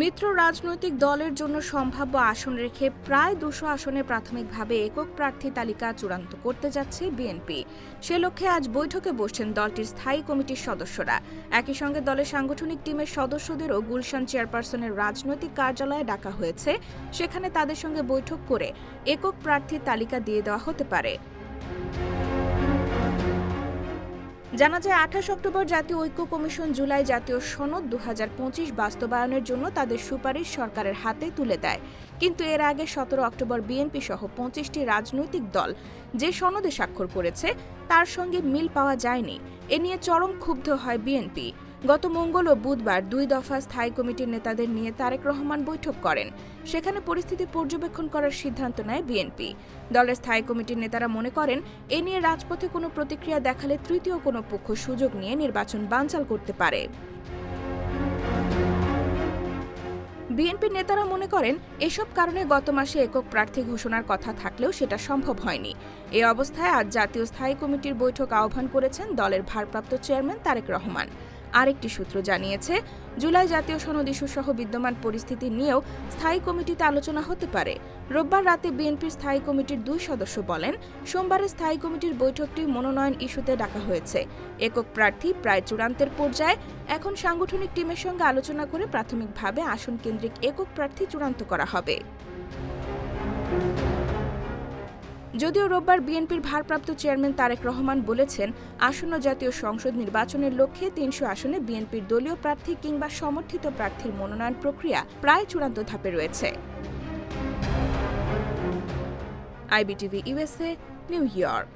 মিত্র রাজনৈতিক দলের জন্য সম্ভাব্য আসন রেখে প্রায় দুশো আসনে প্রাথমিকভাবে একক প্রার্থী তালিকা চূড়ান্ত করতে যাচ্ছে বিএনপি। সে লক্ষ্যে আজ বৈঠকে বসছেন দলটির স্থায়ী কমিটির সদস্যরা। একই সঙ্গে দলের সাংগঠনিক টিমের সদস্যদেরও গুলশান চেয়ারপারসনের রাজনৈতিক কার্যালয়ে ডাকা হয়েছে। সেখানে তাদের সঙ্গে বৈঠক করে একক প্রার্থীর তালিকা দিয়ে দেওয়া হতে পারে। জানা যায়, আঠাশ অক্টোবর জাতীয় ঐক্য কমিশন জুলাই জাতীয় সনদ দু হাজার পঁচিশ বাস্তবায়নের জন্য তাদের সুপারিশ সরকারের হাতে তুলে দেয়। কিন্তু এর আগে সতেরো অক্টোবর বিএনপি সহ পঁচিশটি রাজনৈতিক দল যে সনদে স্বাক্ষর করেছে, তার সঙ্গে মিল পাওয়া যায়নি। এ নিয়ে চরম ক্ষুব্ধ হয় বিএনপি। গত মঙ্গল ও বুধবার দুই দফা স্থায়ী কমিটির নেতাদের নিয়ে তারেক রহমান বৈঠক করেন। সেখানে পরিস্থিতি পর্যবেক্ষণ করার সিদ্ধান্ত নেয় বিএনপি। দলের স্থায়ী কমিটির নেতারা মনে করেন, এ নিয়ে রাজপথে কোনো প্রতিক্রিয়া দেখালে তৃতীয় কোনো পক্ষ সুযোগ নিয়ে নির্বাচন বানচাল করতে পারে। বিএনপির নেতারা মনে করেন, এসব কারণে গত মাসে একক প্রার্থী ঘোষণার কথা থাকলেও সেটা সম্ভব হয়নি। এ অবস্থায় আজ জাতীয় স্থায়ী কমিটির বৈঠক আহ্বান করেছেন দলের ভারপ্রাপ্ত চেয়ারম্যান তারেক রহমান। আরেকটি সূত্র জানিয়েছে, জুলাই জাতীয় সনদ ইস্যুসহ বিদ্যমান পরিস্থিতি নিয়েও স্থায়ী কমিটিতে আলোচনা হতে পারে। রোববার রাতে বিএনপির স্থায়ী কমিটির দুই সদস্য বলেন, সোমবারের স্থায়ী কমিটির বৈঠকটি মনোনয়ন ইস্যুতে ডাকা হয়েছে। একক প্রার্থী প্রায় চূড়ান্তের পর্যায়ে এখন সাংগঠনিক টিমের সঙ্গে আলোচনা করে প্রাথমিকভাবে আসন কেন্দ্রিক একক প্রার্থী চূড়ান্ত করা হবে। যদিও রোববার বিএনপির ভারপ্রাপ্ত চেয়ারম্যান তারেক রহমান বলেছেন, আসন্ন জাতীয় সংসদ নির্বাচনের লক্ষ্যে তিনশো আসনে বিএনপির দলীয় প্রার্থী কিংবা সমর্থিত প্রার্থীর মনোনয়ন প্রক্রিয়া প্রায় চূড়ান্ত ধাপে রয়েছে। IBTV USA New York.